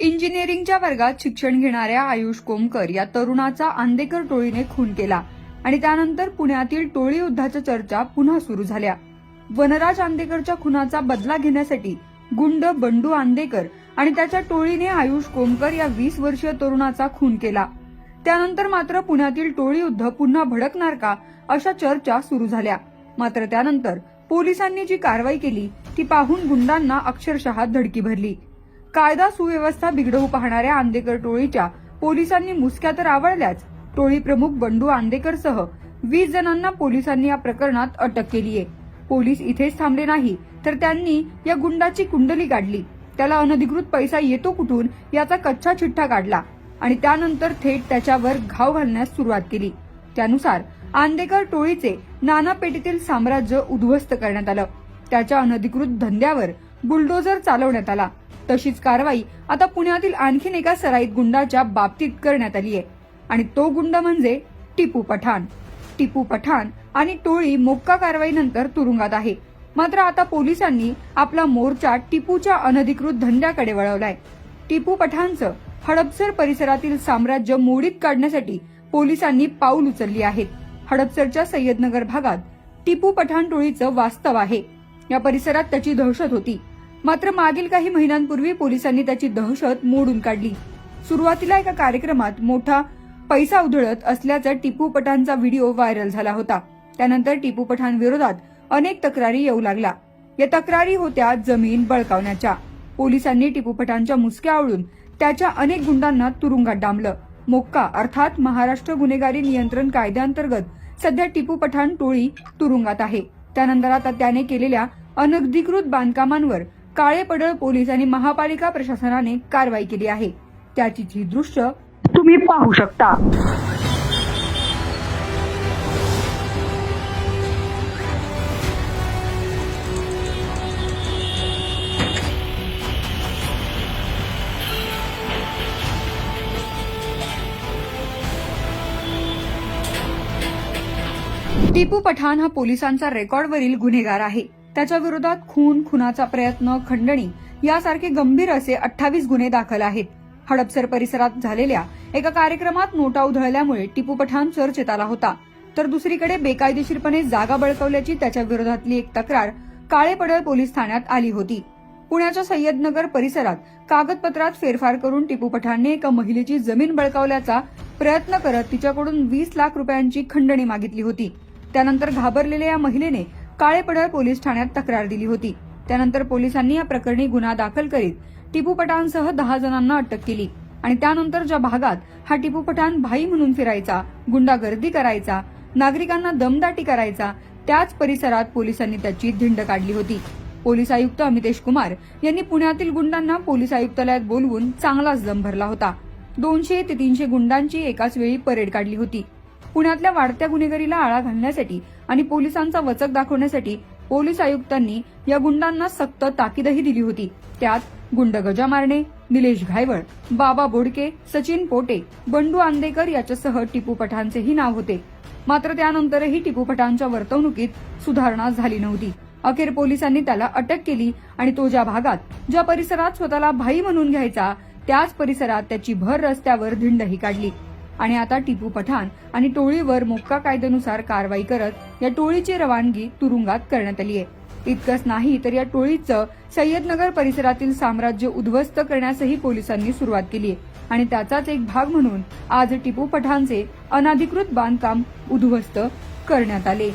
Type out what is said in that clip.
इंजिनिअरिंगच्या वर्गात शिक्षण घेणाऱ्या आयुष कोमकर या तरुणाचा आंदेकर टोळीने खून केला आणि त्यानंतर पुण्यातील टोळी युद्धाच्या चर्चा पुन्हा सुरू झाल्या. वनराज आंदेकरच्या खुनाचा बदला घेण्यासाठी गुंड बंडू आंदेकर आणि त्याच्या टोळीने आयुष कोमकर या वीस वर्षीय तरुणाचा खून केला. त्यानंतर मात्र पुण्यातील टोळी युद्ध पुन्हा भडकणार का अशा चर्चा सुरू झाल्या. मात्र त्यानंतर पोलिसांनी जी कारवाई केली ती पाहून गुंडांना अक्षरशः धडकी भरली. कायदा सुव्यवस्था बिघडवू पाहणाऱ्या आंदेकर टोळीच्या पोलिसांनी मुसक्या तर आवडल्याच टोळी प्रमुख बंडू आंदेकरसह वीस जणांना पोलिसांनी या प्रकरणात अटक केली आहे. पोलीस इथेच थांबले नाही तर त्यांनी या गुंडाची कुंडली काढली. त्याला अनधिकृत पैसा येतो कुठून याचा कच्चा चिठ्ठा काढला आणि त्यानंतर थेट त्याच्यावर घाव घालण्यास सुरुवात केली. त्यानुसार आंदेकर टोळीचे नाना पेटीतील साम्राज्य उद्ध्वस्त करण्यात आलं. त्याच्या अनधिकृत धंद्यावर बुलडोजर चालवण्यात आला. तशीच कारवाई आता पुण्यातील आणखीन एका सराईत गुंडाच्या बाबतीत करण्यात आली आहे. आणि तो गुंड म्हणजे टिपू पठाण. टिपू पठाण आणि टोळी मोक्का कारवाईनंतर तुरुंगात आहे. मात्र आता पोलिसांनी आपला मोर्चा टिपूच्या अनधिकृत धंद्याकडे वळवलाय. टिपू पठाणचं हडपसर परिसरातील साम्राज्य मोडीत काढण्यासाठी पोलिसांनी पाऊल उचलली आहेत हडपसरच्या सय्यदनगर भागात टिपू पठाण टोळीचं वास्तव आहे. या परिसरात त्याची दहशत होती. मात्र मागील काही महिन्यांपूर्वी पोलिसांनी त्याची दहशत मोडून काढली. सुरुवातीला एका कार्यक्रमात मोठा पैसा उधळत असल्याचा टिपू पठाणचा व्हिडिओ व्हायरल झाला होता. त्यानंतर टिपू पठाण विरोधात अनेक तक्रारी येऊ लागला या तक्रारी होत्या जमीन बळकावण्याच्या. पोलिसांनी टिपू पठाणच्या मुसक्या आवळून त्याच्या अनेक गुंडांना तुरुंगात डांबलं. मोक्का अर्थात महाराष्ट्र गुन्हेगारी नियंत्रण कायद्याअंतर्गत सध्या टिपू पठाण टोळी तुरुंगात आहे. त्यानंतर आता त्याने केलेल्या अनधिकृत बांधकामांवर काळे पडळ पोलीस आणि महापालिका प्रशासनाने कारवाई केली आहे. त्याची ही दृश्य तुम्ही पाहू शकता. टिपू पठाण हा पोलिसांचा रेकॉर्डवरील गुन्हेगार आहे. त्याच्या विरोधात खून खुनाचा प्रयत्न खंडणी यासारखे गंभीर असे अठ्ठावीस गुन्हे दाखल आहेत. हडपसर परिसरात झालेल्या एका कार्यक्रमात नोटा उधळल्यामुळे टिपू पठाण चर्चेत आला होता. तर दुसरीकडे बेकायदेशीरपणे जागा बळकावल्याची त्याच्या विरोधातली एक तक्रार काळे पडळ पोलीस ठाण्यात आली होती. पुण्याच्या सय्यदनगर परिसरात कागदपत्रात फेरफार करून टिपू पठाणने एका महिलेची जमीन बळकावल्याचा प्रयत्न करत तिच्याकडून वीस लाख रुपयांची खंडणी मागितली होती. त्यानंतर घाबरलेल्या या महिलेने काळेपडळ पोलीस ठाण्यात तक्रार दिली होती. त्यानंतर पोलिसांनी या प्रकरणी गुन्हा दाखल करीत टिपू पठाणसह दहा जणांना अटक केली आणि त्यानंतर ज्या भागात हा टिपू पठाण भाई म्हणून फिरायचा गुंडागर्दी करायचा नागरिकांना दमदाटी करायचा त्याच परिसरात पोलिसांनी त्याची धिंड काढली होती. पोलीस आयुक्त अमितेश कुमार यांनी पुण्यातील गुंडांना पोलीस आयुक्तालयात बोलवून चांगलाच दम भरला होता. दोनशे ते तीनशे गुंडांची एकाच वेळी परेड काढली होती. पुण्यातल्या वाढत्या गुन्हेगारीला आळा घालण्यासाठी आणि पोलिसांचा वचक दाखवण्यासाठी पोलीस आयुक्तांनी या गुंडांना सक्त ताकीदही दिली होती. त्यात गुंड गजा मारणे निलेश घायवळ बाबा बोडके सचिन पोटे बंडू आंदेकर याच्यासह टिपू पठाणचेही नाव होते. मात्र त्यानंतरही टिपू पठाणच्या वर्तवणुकीत सुधारणा झाली नव्हती. अखेर पोलिसांनी त्याला अटक केली आणि तो ज्या भागात ज्या परिसरात स्वतःला भाई म्हणून घ्यायचा त्याच परिसरात त्याची भर रस्त्यावर धिंडही काढली. आणि आता टिपू पठाण आणि टोळीवर मोक्का कायद्यानुसार कारवाई करत या टोळीची रवानगी तुरुंगात करण्यात आली आहे इतकंच नाही तर या टोळीचं सय्यदनगर परिसरातील साम्राज्य उद्ध्वस्त करण्यासही पोलिसांनी सुरुवात केली आहे आणि त्याचाच एक भाग म्हणून आज टिपू पठाणचे अनाधिकृत बांधकाम उद्ध्वस्त करण्यात आले.